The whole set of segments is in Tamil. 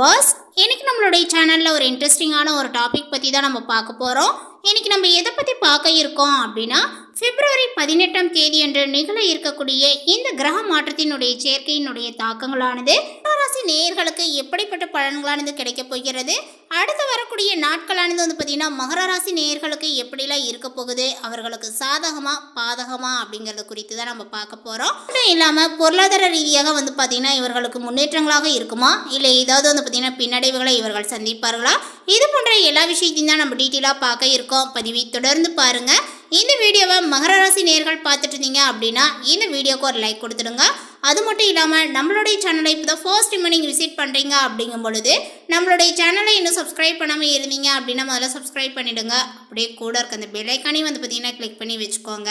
was இன்னைக்கு நம்மளுடைய சேனலில் ஒரு இன்ட்ரெஸ்டிங்கான ஒரு டாபிக் பற்றி தான் நம்ம பார்க்க போகிறோம் இன்னைக்கு நம்ம எதை பற்றி பார்க்க இருக்கோம் அப்படின்னா பிப்ரவரி பதினெட்டாம் தேதி அன்று நிகழ இருக்கக்கூடிய இந்த கிரக மாற்றத்தினுடைய சேர்க்கையினுடைய தாக்கங்களானது ராசி நேயர்களுக்கு எப்படிப்பட்ட பலன்களானது கிடைக்கப் போகிறது அடுத்து வரக்கூடிய நாட்களானது வந்து பார்த்திங்கன்னா மகர ராசி நேயர்களுக்கு எப்படிலாம் இருக்க போகுது அவர்களுக்கு சாதகமாக பாதகமாக அப்படிங்கிறது குறித்து தான் நம்ம பார்க்க போகிறோம் மட்டும் இல்லாமல் பொருளாதார ரீதியாக வந்து பார்த்திங்கன்னா இவர்களுக்கு முன்னேற்றங்களாக இருக்குமா? இல்லை ஏதாவது வந்து பார்த்திங்கன்னா விளைவுகளை இவர்கள் சந்திப்பார்களா? இது போன்ற எல்லா விஷயத்தையும் தான் நம்ம டீட்டெயிலாக பார்க்க இருக்கோம். பதிவை தொடர்ந்து பாருங்க. இந்த வீடியோவை மகர ராசி நேர்கள் பார்த்துட்டு இருந்தீங்க அப்படின்னா இந்த வீடியோக்கு ஒரு லைக் கொடுத்துடுங்க. அது மட்டும் இல்லாமல் நம்மளுடைய சேனலை இப்போ தான் ஃபர்ஸ்ட் டைம் நீங்கள் விசிட் பண்ணுறீங்க அப்படிங்கும் பொழுது நம்மளுடைய சேனலை இன்னும் சப்ஸ்கிரைப் பண்ணாமல் இருந்தீங்க அப்படின்னா முதல்ல சப்ஸ்கிரைப் பண்ணிவிடுங்க அப்படியே கூட இருக்க அந்த பெல்லைக்கானையும் வந்து பார்த்தீங்கன்னா கிளிக் பண்ணி வச்சுக்கோங்க.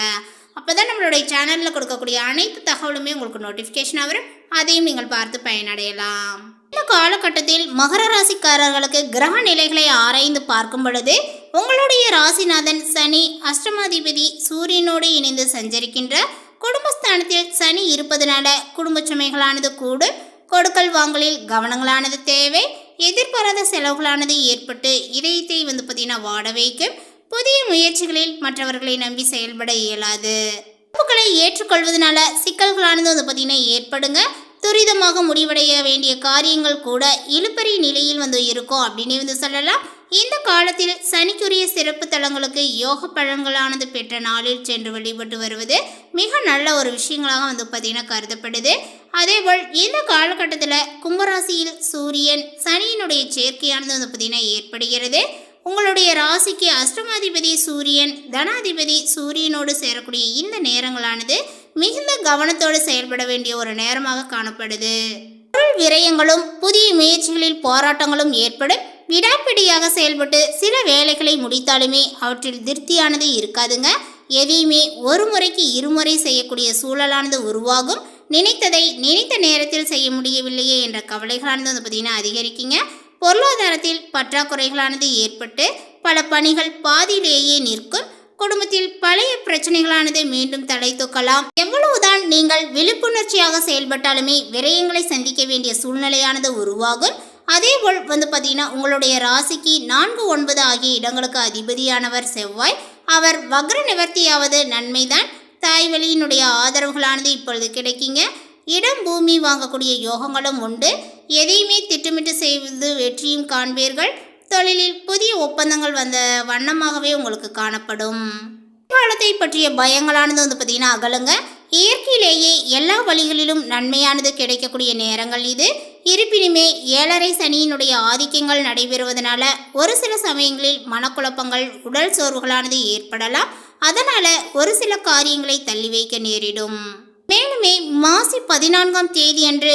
அப்போ தான் நம்மளுடைய சேனலில் கொடுக்கக்கூடிய அனைத்து தகவலுமே உங்களுக்கு நோட்டிஃபிகேஷனாக வரும். அதையும் நீங்கள் பார்த்து பயனடையலாம். இந்த காலகட்டத்தில் மகர ராசிக்காரர்களுக்கு கிரக நிலைகளை ஆராய்ந்து பார்க்கும் பொழுது உங்களுடைய ராசிநாதன் சனி அஷ்டமாதிபதி சூரியனோடு இணைந்து சஞ்சரிக்கின்ற குடும்பஸ்தானத்தில் சனி இருப்பதனால குடும்ப சுமைகளானது கூடும் கொடுக்கல் வாங்கலில் கவனங்களானது தேவை எதிர்பாராத செலவுகளானது ஏற்பட்டு இதயத்தை வந்து பார்த்தீங்கன்னா வாட வைக்கும் புதிய முயற்சிகளில் மற்றவர்களை நம்பி செயல்பட இயலாது. பொறுப்புகளை ஏற்றுக்கொள்வதனால சிக்கல்களானது வந்து பார்த்தீங்கன்னா ஏற்படுங்க துரிதமாக முடிவடைய வேண்டிய காரியங்கள் கூட இழுபறி நிலையில் வந்து இருக்கும் அப்படின்னு வந்து சொல்லலாம். இந்த காலத்தில் சனிக்குரிய சிறப்பு தலங்களுக்கு யோக பழங்களானது பெற்ற நாளில் சென்று வழிபட்டு வருவது மிக நல்ல ஒரு விஷயங்களாக வந்து பார்த்திங்கன்னா கருதப்படுது. அதேபோல் இந்த காலகட்டத்தில் கும்பராசியில் சூரியன் சனியினுடைய சேர்க்கையானது வந்து பார்த்திங்கன்னா ஏற்படுகிறது. உங்களுடைய ராசிக்கு அஷ்டமாதிபதி சூரியன் தனாதிபதி சூரியனோடு சேரக்கூடிய இந்த நேரங்களானது மிகுந்த கவனத்தோடு செயல்பட வேண்டிய ஒரு நேரமாக காணப்படுது. பொருள் விரயங்களும் புதிய முயற்சிகளில் போராட்டங்களும் ஏற்படும் விடாப்பிடியாக செயல்பட்டு சில வேலைகளை முடித்தாலுமே அவற்றில் திருப்தியானது இருக்காதுங்க. எதையுமே ஒரு முறைக்கு இருமுறை செய்யக்கூடிய சூழலானது உருவாகும். நினைத்ததை நினைத்த நேரத்தில் செய்ய முடியவில்லையே என்ற கவலைகளானது வந்து பார்த்திங்கன்னா அதிகரிக்குங்க. பொருளாதாரத்தில் பற்றாக்குறைகளானது ஏற்பட்டு பல பணிகள் பாதியிலேயே நிற்கும். குடும்பத்தில் பழைய பிரச்சனைகளானது மீண்டும் தலை தூக்கலாம். எவ்வளவுதான் நீங்கள் விழிப்புணர்ச்சியாக செயல்பட்டாலுமே விரயங்களை சந்திக்க வேண்டிய சூழ்நிலையானது உருவாகும். அதேபோல் வந்து பார்த்தீங்கன்னா உங்களுடைய ராசிக்கு நான்கு ஒன்பது ஆகிய இடங்களுக்கு அதிபதியானவர் செவ்வாய். அவர் வக்ர நிவர்த்தியாவது நன்மைதான். தாய் வழியினுடைய ஆதரவுகளானது இப்பொழுது கிடைக்குங்க. இடம் பூமி வாங்கக்கூடிய யோகங்களும் உண்டு. எதையுமே திட்டமிட்டு செய்வது வெற்றியும் காண்பீர்கள். தொழிலில் புதிய ஒப்பந்தங்கள் வந்த வண்ணமாகவே உங்களுக்கு காணப்படும். காலத்தை பற்றிய பயங்களானது வந்து பார்த்தீங்கன்னா அகலுங்க. இயற்கையிலேயே எல்லா வழிகளிலும் நன்மையானது கிடைக்கக்கூடிய நேரங்கள் இது. இருப்பினுமே ஏழரை சனியினுடைய ஆதிக்கங்கள் நடைபெறுவதனால ஒரு சில சமயங்களில் மனக்குழப்பங்கள் உடல் சோர்வுகளானது ஏற்படலாம். அதனால ஒரு சில காரியங்களை தள்ளி வைக்க நேரிடும். மேலுமே மாசி பதினான்காம் தேதி அன்று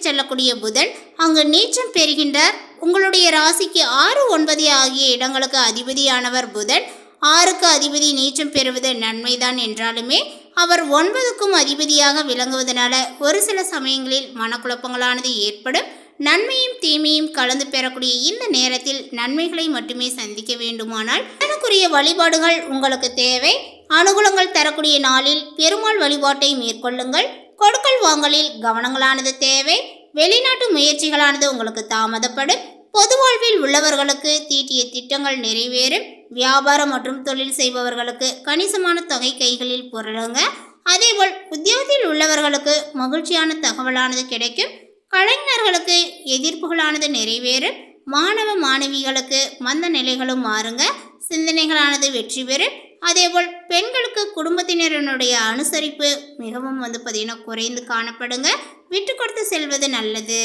செல்லக்கூடிய புதன் அங்கு நீச்சம் பெறுகின்றார். உங்களுடைய ராசிக்கு ஆறு ஒன்பது ஆகிய இடங்களுக்கு அதிபதியானவர் புதன். ஆறுக்கு அதிபதி நீச்சம் பெறுவது நன்மைதான் என்றாலுமே அவர் ஒன்பதுக்கும் அதிபதியாக விளங்குவதனால ஒரு சில சமயங்களில் மனக்குழப்பங்களானது ஏற்படும். நன்மையும் தீமையும் கலந்து பெறக்கூடிய இந்த நேரத்தில் நன்மைகளை மட்டுமே சந்திக்க வேண்டுமானால் அதற்குரிய வழிபாடுகள் உங்களுக்கு தேவை. அனுகூலங்கள் தரக்கூடிய நாளில் பெருமாள் வழிபாட்டை மேற்கொள்ளுங்கள். கொடுக்கல் வாங்கலில் கவனங்களானது தேவை. வெளிநாட்டு முயற்சிகளானது உங்களுக்கு தாமதப்படும். பொது வாழ்வில் உள்ளவர்களுக்கு தீட்டிய திட்டங்கள் நிறைவேறும். வியாபாரம் மற்றும் தொழில் செய்பவர்களுக்கு கணிசமான தொகை கைகளில் புரளுங்க. அதேபோல் உத்தியோகத்தில் உள்ளவர்களுக்கு மகிழ்ச்சியான தகவலானது கிடைக்கும். கலைஞர்களுக்கு எதிர்ப்புகளானது நிறைவேறும். மாணவ மாணவிகளுக்கு மந்த நிலைகளும் மாறுங்க. சிந்தனைகளானது வெற்றி பெறும். அதேபோல் பெண்களுக்கு குடும்பத்தினரினுடைய அனுசரிப்பு மிகவும் வந்து பார்த்தீங்கன்னா குறைந்து காணப்படுங்க. விட்டு கொடுத்து செல்வது நல்லது.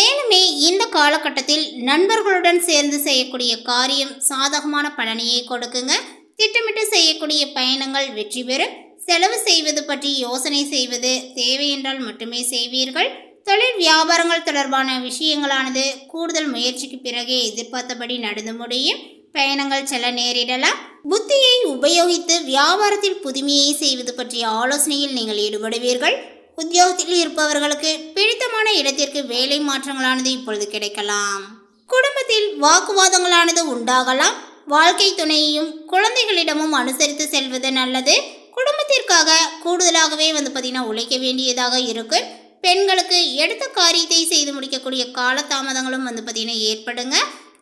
மேலுமே இந்த காலகட்டத்தில் நண்பர்களுடன் சேர்ந்து செய்யக்கூடிய காரியம் சாதகமான பலனையை கொடுக்குங்க. திட்டமிட்டு செய்யக்கூடிய பயணங்கள் வெற்றி பெறும். செலவு செய்வது பற்றி யோசனை செய்வது தேவை என்றால் மட்டுமே செய்வீர்கள். தொழில் வியாபாரங்கள் தொடர்பான விஷயங்களானது கூடுதல் முயற்சிக்கு பிறகே எதிர்பார்த்தபடி நடந்து முடியும். பயணங்கள் செல்ல நேரிடலாம். புத்தியை உபயோகித்து வியாபாரத்தில் புதுமையை செய்வது பற்றிய ஆலோசனையில் நீங்கள் ஈடுபடுவீர்கள். உத்தியோகத்தில் இருப்பவர்களுக்கு பிடித்தமான இடத்திற்கு வேலை மாற்றங்களானது இப்பொழுது கிடைக்கலாம். குடும்பத்தில் வாக்குவாதங்களானது உண்டாகலாம். வாழ்க்கை துணையையும் குழந்தைகளிடமும் அனுசரித்து செல்வது நல்லது. குடும்பத்திற்காக கூடுதலாகவே வந்து பார்த்தீங்கன்னா உழைக்க வேண்டியதாக இருக்கும் பெண்களுக்கு எடுத்த காரியத்தை செய்து முடிக்கக்கூடிய காலதாமதங்களும் வந்து பார்த்தீங்கன்னா ஏற்படுங்க.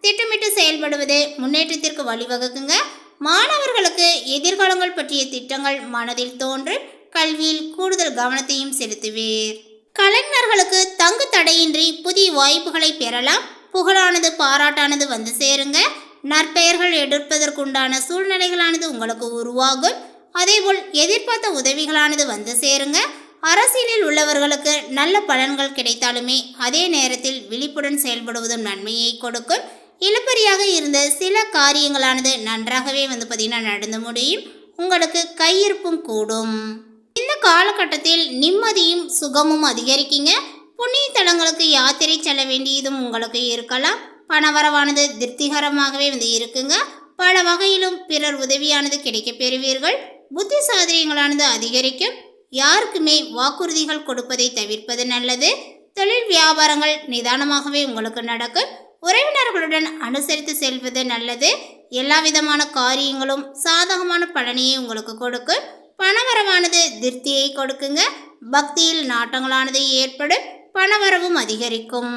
திட்டமிட்டு செயல்படுவது முன்னேற்றத்திற்கு வழிவகுக்குங்க. மாணவர்களுக்கு எதிர்காலங்கள் பற்றிய திட்டங்கள் மனதில் தோன்று கல்வியில் கூடுதல் கவனத்தையும் செலுத்துவீர். கலைஞர்களுக்கு தங்கு தடையின்றி புதிய வாய்ப்புகளை பெறலாம். புகழானது பாராட்டானது வந்து சேருங்க. நற்பெயர்கள் எடுப்பதற்குண்டான சூழ்நிலைகளானது உங்களுக்கு உருவாகும். அதேபோல் எதிர்பார்த்த உதவிகளானது வந்து சேருங்க. அரசியலில் உள்ளவர்களுக்கு நல்ல பலன்கள் கிடைத்தாலுமே அதே நேரத்தில் விழிப்புடன் செயல்படுவதும் நன்மையை கொடுக்கும். இழுபறியாக இருந்த சில காரியங்களானது நன்றாகவே வந்து பார்த்திங்கன்னா நடந்து முடியும். உங்களுக்கு கையிருப்பும் கூடும். இந்த காலகட்டத்தில் நிம்மதியும் சுகமும் அதிகரிக்குங்க. புண்ணிய தலங்களுக்கு யாத்திரை செல்ல வேண்டியதும் உங்களுக்கு இருக்கலாம். பணவரவானது திருப்திகரமாகவே வந்து இருக்குங்க. பல வகையிலும் பிறர் உதவியானது கிடைக்கப் பெறுவீர்கள். புத்தி சாதனைகளானது அதிகரிக்கும். யாருக்குமே வாக்குறுதிகள் கொடுப்பதை தவிர்ப்பது நல்லது. தொழில் வியாபாரங்கள் நிதானமாகவே உங்களுக்கு நடக்கும். உறவினர்களுடன் அனுசரித்து செல்வது நல்லது. எல்லா விதமான காரியங்களும் சாதகமான பலனையை உங்களுக்கு கொடுக்கும். பணவரவானது திருப்தியை கொடுக்குங்க. பக்தியில் நாட்டங்களானது ஏற்படும் பணவரவும் அதிகரிக்கும்.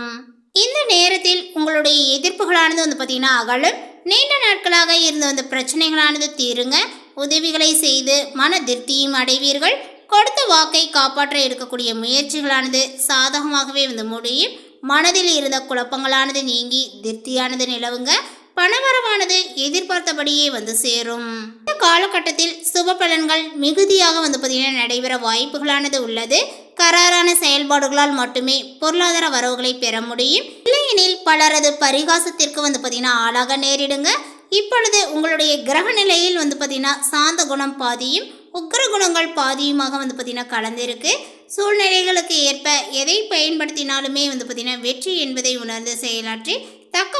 இந்த நேரத்தில் உங்களுடைய எதிர்ப்புகளானது வந்து பார்த்தீங்கன்னா அகலும். நீண்ட நாட்களாக இருந்து வந்த பிரச்சனைகளானது தீருங்க. உதவிகளை செய்து மன திருப்தியும் அடைவீர்கள். கொடுத்த வாக்கை காப்பாற்ற எடுக்கக்கூடிய முயற்சிகளானது சாதகமாகவே வந்து முடியும். மனதில் இருந்த குழப்பங்களானது நீங்கி திருப்தியானது நிலவுங்க. பணவரவானது எதிர்பார்த்தபடியே வந்து சேரும். இந்த காலகட்டத்தில் சுப பலன்கள் மிகுதியாக வந்து பார்த்தீங்கன்னா நடைபெற வாய்ப்புகளானது உள்ளது. கராரான செயல்பாடுகளால் மட்டுமே பொருளாதார வரவுகளை பெற முடியும். இல்லையெனில் பலரது பரிகாசத்திற்கு வந்து பார்த்தீங்கன்னா ஆளாக நேரிடுங்க. இப்பொழுது உங்களுடைய கிரக நிலையில் வந்து பார்த்தீங்கன்னா சாந்த குணம் பாதியும் உக்கிர குணங்கள் பாதியுமாக வந்து பார்த்தீங்கன்னா கலந்திருக்கு. சூழ்நிலைகளுக்கு ஏற்ப எதை பயன்படுத்தினாலுமே வந்து பார்த்தீங்கன்னா வெற்றி என்பதை உணர்ந்து செயலாற்றி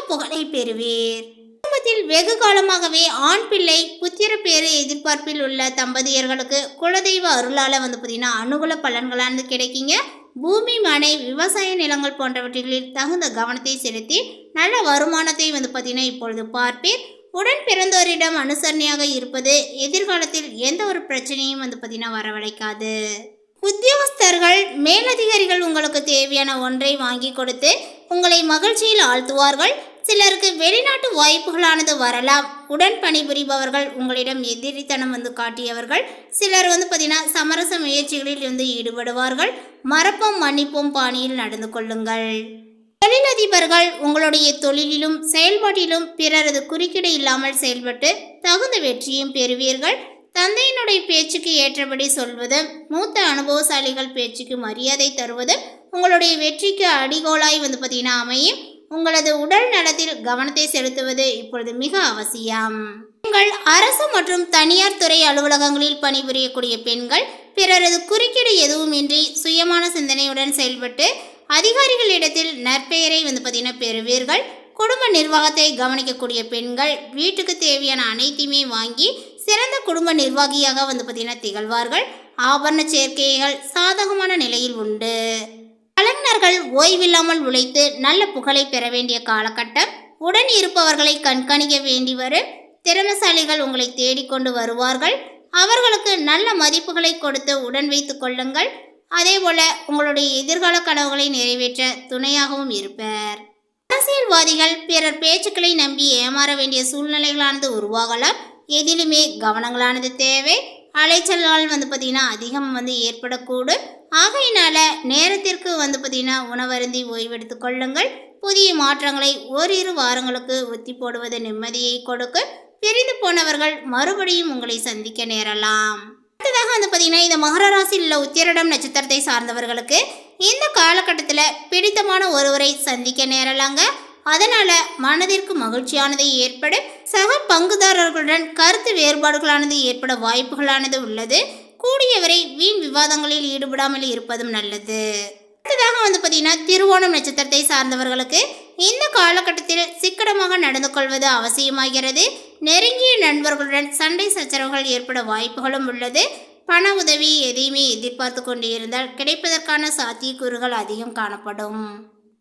புகழை பெறுவீர். குடும்பத்தில் வெகு காலமாகவே ஆண் பிள்ளை புத்திர பேரு எதிர்பார்ப்பில் உள்ள தம்பதியர்களுக்கு குலதெய்வ அருளால் வந்து பார்த்தீங்கன்னா அனுகூல பலன்களானது கிடைக்குங்க. பூமி மனை விவசாய நிலங்கள் போன்றவற்றில் தகுந்த கவனத்தை செலுத்தி நல்ல வருமானத்தை வந்து பார்த்தீங்கன்னா இப்பொழுது பார்ப்பீர். உடன் பிறந்தோரிடம் அனுசரணையாக இருப்பது எதிர்காலத்தில் எந்த ஒரு பிரச்சனையும் வந்து பார்த்தீங்கன்னா வரவழைக்காது. உத்தியோகஸ்தர்கள் மேலதிகாரிகள் உங்களுக்கு தேவையான ஒன்றை வாங்கி கொடுத்து உங்களை மகிழ்ச்சியில் ஆழ்த்துவார்கள். சிலருக்கு வெளிநாட்டு வாய்ப்புகளானது வரலாம். உடன் பணிபுரிபவர்கள் உங்களிடம் எதிரித்தனம் வந்து காட்டியவர்கள். சிலர் வந்து பார்த்தீங்கன்னா சமரச முயற்சிகளில் வந்து ஈடுபடுவார்கள். மறப்போம் மன்னிப்போம் பாணியில் நடந்து கொள்ளுங்கள். தொழிலதிபர்கள் உங்களுடைய தொழிலிலும் செயல்பாட்டிலும் பிறரது குறுக்கீடு இல்லாமல் செயல்பட்டு தகுந்த வெற்றியும் பெறுவீர்கள். தந்தையினுடைய பேச்சுக்கு ஏற்றபடி சொல்வது மூத்த அனுபவசாலிகள் பேச்சுக்கு மரியாதை தருவது உங்களுடைய வெற்றிக்கு அடிகோலாய் வந்து பார்த்தீங்கன்னா அமையும். உங்களது உடல் நலத்தில் கவனத்தை செலுத்துவது இப்பொழுது மிக அவசியம். பெண்கள் அரசு மற்றும் தனியார் துறை அலுவலகங்களில் பணிபுரியக்கூடிய பெண்கள் பிறரது குறுக்கீடு எதுவுமின்றி சுயமான சிந்தனையுடன் செயல்பட்டு அதிகாரிகளிடத்தில் நற்பெயரை வந்து பார்த்தீங்கன்னா பெறுவீர்கள். குடும்ப நிர்வாகத்தை கவனிக்கக்கூடிய பெண்கள் வீட்டுக்கு தேவையான அனைத்தையுமே வாங்கி சிறந்த குடும்ப நிர்வாகியாக வந்து பார்த்தீங்கன்னா திகழ்வார்கள். ஆபரண சேர்க்கைகள் சாதகமான நிலையில் உண்டு. கலைஞர்கள் ஓய்வில்லாமல் உழைத்து நல்ல புகழை பெற வேண்டிய காலகட்டம். உடன் இருப்பவர்களை கண்காணிக்க வேண்டி வரும். திறமசாலிகள் உங்களை தேடிக்கொண்டு வருவார்கள். அவர்களுக்கு நல்ல மதிப்புகளை கொடுத்து உடன் வைத்துக் கொள்ளுங்கள். அதேபோல உங்களுடைய எதிர்கால கனவுகளை நிறைவேற்ற துணையாகவும் இருப்பர். அரசியல்வாதிகள் பிறர் பேச்சுக்களை நம்பி ஏமாற வேண்டிய சூழ்நிலைகளானது உருவாகலாம். எதிலுமே கவனங்களானது தேவை. அலைச்சல்கள் வந்து பார்த்திங்கன்னா அதிகம் வந்து ஏற்படக்கூடும். ஆகையினால நேரத்திற்கு வந்து பார்த்திங்கன்னா உணவருந்தி ஓய்வெடுத்து கொள்ளுங்கள். புதிய மாற்றங்களை ஓரிரு வாரங்களுக்கு ஒத்தி போடுவது நிம்மதியை கொடுக்கும். பிரிந்து போனவர்கள் மறுபடியும் உங்களை சந்திக்க நேரலாம். அடுத்ததாக வந்து பார்த்தீங்கன்னா இந்த மகர ராசியில் உள்ள உத்திரடம் நட்சத்திரத்தை சார்ந்தவர்களுக்கு இந்த காலகட்டத்தில் பிடித்தமான ஒருவரை சந்திக்க நேரலாங்க. அதனால் மனதிற்கு மகிழ்ச்சியானது ஏற்படும் சக பங்குதாரர்களுடன் கருத்து வேறுபாடுகளானது ஏற்பட வாய்ப்புகளானது உள்ளது. கூடியவரை வீண் விவாதங்களில் ஈடுபடாமல் இருப்பதும் நல்லது. அடுத்ததாக வந்து பார்த்தீங்கன்னா திருவோணம் நட்சத்திரத்தை சார்ந்தவர்களுக்கு இந்த காலகட்டத்தில் சிக்கனமாக நடந்து கொள்வது அவசியமாகிறது. நெருங்கிய நண்பர்களுடன் சண்டை சச்சரவுகள் ஏற்பட வாய்ப்புகளும் உள்ளது. பண உதவி எதையுமே எதிர்பார்த்து கொண்டு இருந்தால் கிடைப்பதற்கான சாத்தியக்கூறுகள் அதிகம் காணப்படும்.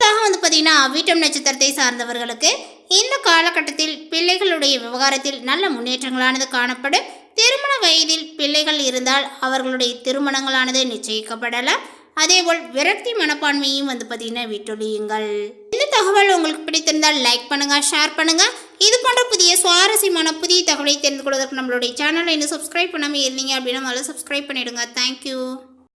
அடுத்ததாக வந்து பார்த்தீங்கன்னா வீட்டம் நட்சத்திரத்தை சார்ந்தவர்களுக்கு இந்த காலகட்டத்தில் பிள்ளைகளுடைய விவகாரத்தில் நல்ல முன்னேற்றங்களானது காணப்படும். திருமண வயதில் பிள்ளைகள் இருந்தால் அவர்களுடைய திருமணங்களானது நிச்சயிக்கப்படலாம். அதேபோல் விரக்தி மனப்பான்மையும் வந்து பார்த்தீங்கன்னா விட்டொழியுங்கள் இந்த தகவல் உங்களுக்கு பிடித்திருந்தால் லைக் பண்ணுங்கள் ஷேர் பண்ணுங்கள் இது போன்ற புதிய சுவாரஸ்யமான புதிய தகவலை தெரிந்து கொள்வதற்கு நம்மளுடைய சேனலை இன்னும் சப்ஸ்கிரைப் பண்ணாமல் இருந்தீங்க அப்படின்னா முதல்ல சப்ஸ்கிரைப் பண்ணிவிடுங்க தேங்க்யூ